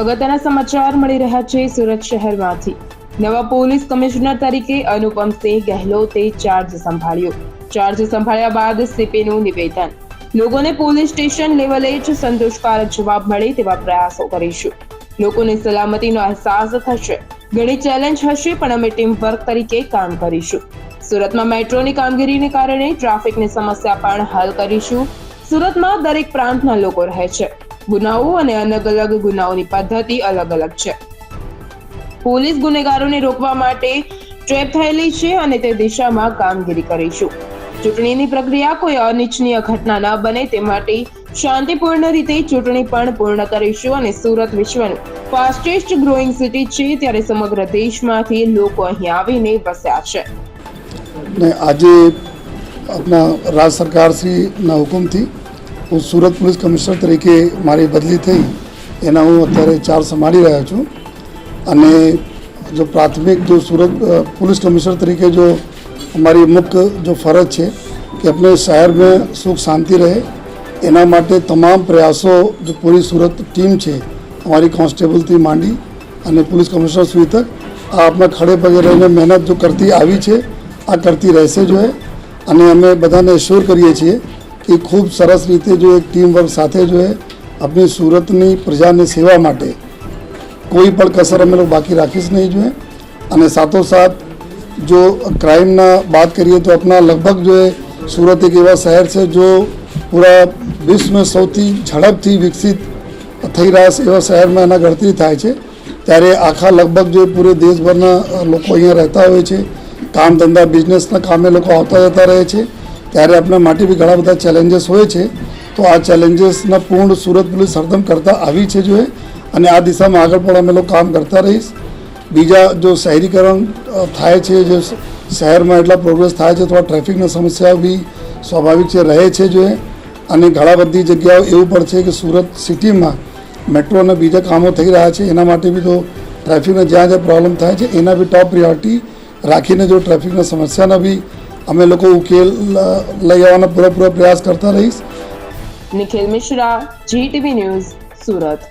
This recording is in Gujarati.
અગત્યના સમાચાર મળી રહ્યા છે સુરત શહેરમાંથી. નવા પોલીસ કમિશનર તરીકે અનુપમસિંહ ગહેલોતે ચાર્જ સંભાળ્યો. ચાર્જ સંભાળ્યા બાદ સીપીનું નિવેદન. લોકોને પોલીસ સ્ટેશન લેવલે જ સંતોષકારક જવાબ મળે તેવા પ્રયાસો કરીશું. લોકોની સલામતીનો અહેસાસ થશે. ઘણી ચેલેન્જ હશે, પણ અમે ટીમ વર્ક તરીકે કામ કરીશું. સુરતમાં મેટ્રોની કામગીરીને કારણે ટ્રાફિકની સમસ્યા પણ હલ કરીશું. સુરતમાં દરેક પ્રાંતના લોકો રહે છે. ગુનાઓ અને અલગ અલગ ગુનાઓની પદ્ધતિ અલગ અલગ છે. પોલીસ ગુનેગારોને રોકવા માટે ટ્રેપ થયેલી છે અને તે દિશામાં કામગીરી કરીશું. ચૂંટણીની પ્રક્રિયા કોઈ અનિચ્છનીય ઘટના ન બને તે માટે શાંતિપૂર્ણ રીતે ચૂંટણી પણ પૂર્ણ કરીશું અને સુરત વિશ્વનું ફાસ્ટેસ્ટ ગ્રોઈંગ સિટી છે ત્યારે સમગ્ર દેશમાંથી લોકો અહીં આવીને વસ્યા છે. ને આજે આપણા રાજ સરકારશ્રીના હુકમથી હું સુરત પોલીસ કમિશનર તરીકે મારી બદલી થઈ, એના હું અત્યારે ચાર્જ સંભાળી રહ્યો છું. અને જો પ્રાથમિક, જો સુરત પોલીસ કમિશનર તરીકે જો અમારી મુખ્ય જો ફરજ છે કે આપણે શહેરમાં સુખ, શાંતિ રહે, એના માટે તમામ પ્રયાસો જો પૂરી સુરત ટીમ છે, અમારી કોન્સ્ટેબલથી માંડી અને પોલીસ કમિશનર સુધી તક, આ આપણા ખડે પગે રહીને મહેનત જો કરતી આવી છે, આ કરતી રહેશે જોઈએ અને અમે બધાને એશ્યોર કરીએ છીએ એ ખૂબ સરસ રીતે જો એક ટીમવર્ક સાથે જો આપણી સુરતની પ્રજાની સેવા માટે કોઈ પણ કસર અમે લોકો બાકી રાખીશ નહીં જોઈએ અને સાથોસાથ જો ક્રાઇમના વાત કરીએ તો આપણા લગભગ જો એ સુરત એક એવા શહેર છે જો પૂરા વિશ્વમાં સૌથી ઝડપથી વિકસિત થઈ રહ્યા છે એવા શહેરમાં એના ગણતરી થાય છે. ત્યારે આખા લગભગ જો પૂરે દેશભરના લોકો અહીંયા રહેતા હોય છે. કામ ધંધા બિઝનેસના કામે લોકો આવતા જતા રહે છે. ત્યારે આપણા માટે બી ઘણા બધા ચેલેન્જીસ હોય છે. તો આ ચેલેન્જીસના પૂર્ણ સુરત પોલીસ હરદમ કરતા આવી છે જોઈએ અને આ દિશામાં આગળ પણ અમે લોકો કામ કરતા રહીશ. બીજા જો શહેરીકરણ થાય છે, જે શહેરમાં એટલા પ્રોગ્રેસ થાય છે, તો આ ટ્રાફિકની સમસ્યા બી સ્વાભાવિક છે, રહે છે જોઈએ અને ઘણા બધી જગ્યાઓ એવું પણ છે કે સુરત સિટીમાં મેટ્રો અને બીજા કામો થઈ રહ્યા છે, એના માટે બી તો ટ્રાફિકના જ્યાં જ્યાં પ્રોબ્લેમ થાય છે, એના બી ટોપ પ્રિયોરિટી રાખીને જો ટ્રાફિકના સમસ્યાના બી અમે લોકો ઉકેલ લઈ આવવાનો પૂરેપૂરો પ્રયાસ કરતા રહીશ. Nikhil Mishra GTV news Surat.